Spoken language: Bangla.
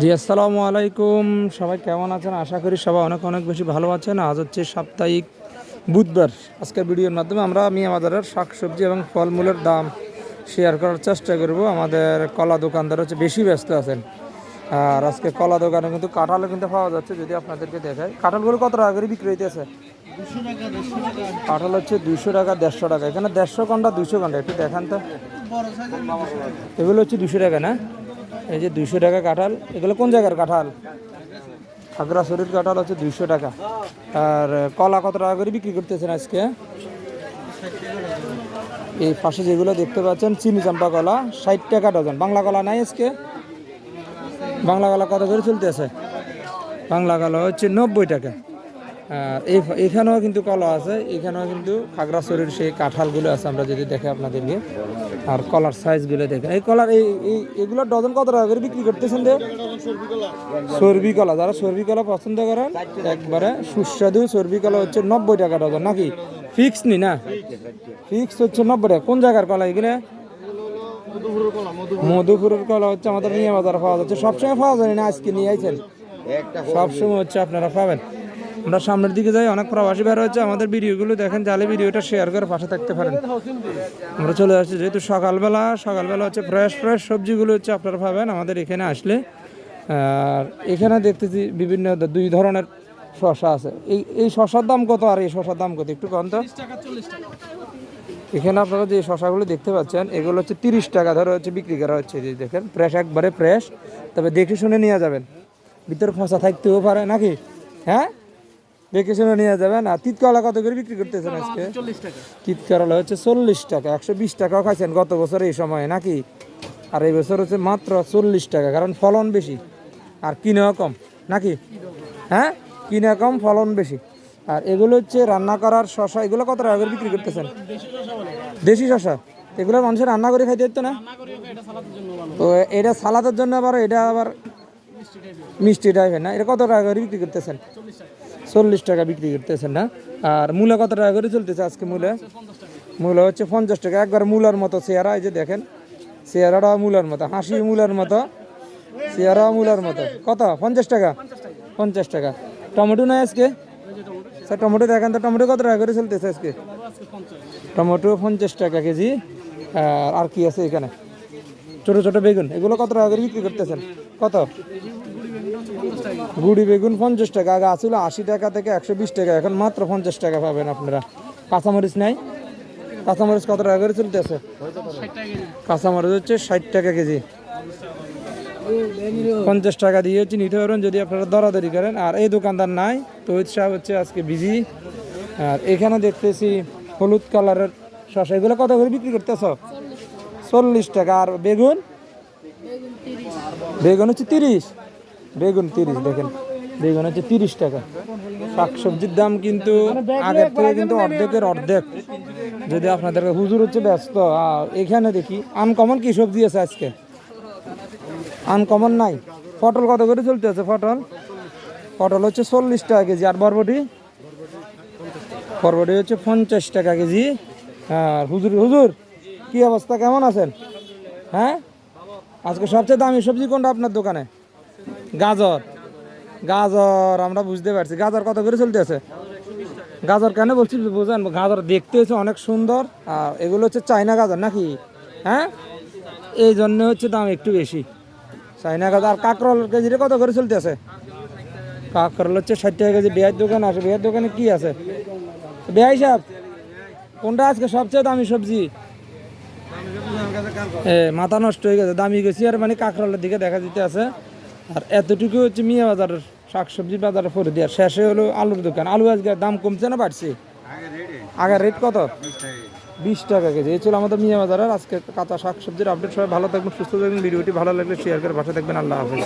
জি, আসসালামু আলাইকুম। সবাই কেমন আছেন? আশা করি সবাই অনেক অনেক বেশি ভালো আছেন। আজ হচ্ছে সাপ্তাহিক বুধবার। আজকের ভিডিওর মাধ্যমে আমরা মিয়া বাজারের শাকসবজি এবং ফলমূলের দাম শেয়ার করার চেষ্টা করব। আমাদের কলা দোকানদার হচ্ছে বেশি ব্যস্ত আছেন। আর আজকে কলা দোকানে কিন্তু কাঁঠালও কিন্তু পাওয়া যাচ্ছে, যদি আপনাদেরকে দেখায় কাঁঠালগুলো কত টাকা করে বিক্রি হইতেছে? কাঁঠাল হচ্ছে দুইশো টাকা, দেড়শো টাকা। এখানে দেড়শো ঘণ্টা, দুইশো ঘণ্টা। একটু দেখান তো। এগুলো হচ্ছে দুশো টাকা, না? এই যে দুইশো টাকা কাঁঠাল। এগুলো কোন জায়গার কাঁঠাল? খাগড়াছড়ির কাঁঠাল হচ্ছে দুইশো টাকা। আর কলা কত টাকা করে বিক্রি করতেছেন আজকে? এই পাশে যেগুলো দেখতে পাচ্ছেন, চিনি চাম্পা কলা, ষাট টাকা ডজন। বাংলা কলা নাই আজকে? বাংলা কলা কত করে চলতেছে? বাংলা কলা হচ্ছে নব্বই টাকা। এখানেও কিন্তু কলা আছে, এখানেও কিন্তু খাগড়াছড়ির সেই কাঁঠালগুলো আছে, আমরা যদি দেখে আপনাদেরকে আর কলার সাইজগুলো দেখেন এই কলার, এই এই- এগুলো ডজন কত টাকা করে বিক্রি করতেছেন রে সর্বি কলা, যারা সর্বি কলা পছন্দ করেন, একবারে সুস্বাদু সর্বি কলা হচ্ছে নব্বই টাকা ডজন, নাকি? ফিক্স নি না? ফিক্স হচ্ছে নব্বই টাকা। কোন জায়গার কলা এগুলো? মধুপুরের কলা হচ্ছে আমাদের নিয়ে বাজার পাওয়া যাচ্ছে। সবসময় পাওয়া যায় না, আজকে নিয়ে আইছেন। সবসময় হচ্ছে আপনারা পাবেন। আমরা সামনের দিকে যাই, অনেক প্রবাসী বের হচ্ছে আমাদের ভিডিওগুলো দেখেন জালে ভিডিওটা শেয়ার করে পাশে থাকতে পারেন। আমরা চলে আসছি, যেহেতু সকালবেলা সকালবেলা হচ্ছে ফ্রেশ ফ্রেশ সবজিগুলো হচ্ছে আপনারা পাবেন আমাদের এখানে আসলে। আর এখানে দেখতেছি বিভিন্ন দুই ধরনের শশা আছে। এই এই শশার দাম কত আর এই শশার দাম কত? একটু কম তো। এখানে আপনারা যে শশাগুলো দেখতে পাচ্ছেন, এগুলো হচ্ছে তিরিশ টাকা ধরে হচ্ছে বিক্রি করা হচ্ছে যে দেখেন ফ্রেশ একবারে ফ্রেশ তবে দেখে শুনে নিয়ে যাবেন। ভিতরে ফসা থাকতেও পারে নাকি? হ্যাঁ? দেখে শুনে নিয়ে যাবেন। আর তিতকলা কত করে বিক্রি করতেছেন আজকে? তিতকলা হচ্ছে চল্লিশ টাকা একশো বিশ টাকাও খাইছেন গত বছর এই সময়ে নাকি? আর এই বছর হচ্ছে মাত্র চল্লিশ টাকা কারণ ফলন বেশি। আর কিনেও কম নাকি? হ্যাঁ? কিনে কম ফলন বেশি। আর এগুলো হচ্ছে রান্না করার শশা এগুলো কত টাকা করে বিক্রি করতেছেন? দেশি শশা? এগুলো মানুষের রান্না করে খাইতে হতো না? তো এটা সালাদের জন্য আবার এটা আবার মিষ্টি টাইপের না? এটা কত টাকা করে বিক্রি করতেছেন? চল্লিশ টাকা বিক্রি করতেছেন না। আর মূলা কত টাকা করে চলতেছে আজকে মূলা? মূলা হচ্ছে পঞ্চাশ টাকা। একবার মূলার মতো চেহারা, এই যে দেখেন চেহারাটা মূলার মতো, হাসি মূলার মতো চেহারা মূলার মতো। কত? পঞ্চাশ টাকা? পঞ্চাশ টাকা। টমেটো নাই আজকে? স্যার টমেটো দেখেন তো, টমেটো কত টাকা করে চলতেছে আজকে? টমেটো পঞ্চাশ টাকা কেজি। আর আর কি আছে এখানে? ছোটো ছোটো বেগুন, এগুলো কত টাকা করে বিক্রি করতেছেন? কত? গুড়ি বেগুন পঞ্চাশ টাকা আগে আসলে আশি টাকা থেকে একশো বিশ টাকা। এখন মাত্র পঞ্চাশ টাকা পাবেন আপনারা। কাঁচামরিচ নাই। কাঁচামরিচ কত টাকা করে চলতেছে? কাঁচামরিচ হচ্ছে ষাট টাকা কেজি। পঞ্চাশ টাকা দিয়ে হচ্ছে নিতে পারবেন যদি আপনারা দরাদরি করেন। আর এই দোকানদার নাই। তহিদ সাহেব হচ্ছে আজকে বিজি আর এখানে দেখতেছি হলুদ কালারের শসা। এগুলো কত করে বিক্রি করতেছ? চল্লিশ। টাকা। আর বেগুন? বেগুন হচ্ছে তিরিশ। বেগুন তিরিশ, দেখেন। বেগুন হচ্ছে তিরিশ টাকা। শাকসবজির দাম কিন্তু আগের থেকে কিন্তু অর্ধেকের অর্ধেক। যদি আপনাদের হুজুর হচ্ছে ব্যস্ত এখানে দেখি আনকমন কি সবজি আছে আজকে? আনকমন নাই। পটল কত করে চলতে আছে পটল? পটল হচ্ছে চল্লিশ টাকা কেজি। আর বরবটি? বরবটি হচ্ছে পঞ্চাশ টাকা কেজি। আর হুজুর হুজুর, কি অবস্থা? কেমন আছেন? হ্যাঁ? আজকে সবচেয়ে দামি সবজি কোনটা আপনার দোকানে? গাজর। গাজর, আমরা বুঝতে পারছি। গাজর কত করে চলতে আছে? গাজর কেন বলছি বুঝেন? গাজর দেখতে হচ্ছে অনেক সুন্দর। আর এগুলো হচ্ছে চাইনা গাজর নাকি? হ্যাঁ? এই জন্য হচ্ছে দাম একটু বেশি। চাইনা গাজর। আর কাঁকরোল কেজিটা কত করে চলতে আছে? কাঁকরোল হচ্ছে ষাট টাকা কেজি। বিয়ের দোকান আছে। বিয়ের দোকানে কি আছে? বেয়াই সাহেব কোনটা আজকে সবচেয়ে দামি সবজি? মাথা নষ্ট হয়ে গেছে। দামি গেছি। আর মানে কাঁকরোলের দিকে দেখা দিতে আছে। আর এতটুকু হচ্ছে মিয়া বাজার শাকসবজি বাজার পরে দেওয়ার। শেষে হলো আলুর দোকান। আলু আজকে দাম কমছে না বাড়ছে? আগের রেট কত? বিশ টাকা কেজি। এই ছিল আমাদের মিয়া বাজারের আজকে কাঁচা শাকসবজির আপডেট সবাই ভালো থাকবেন, সুস্থ থাকবেন। ভিডিওটি ভালো লাগলে শেয়ার করে পাশে থাকবেন। আল্লাহ হাফেজ।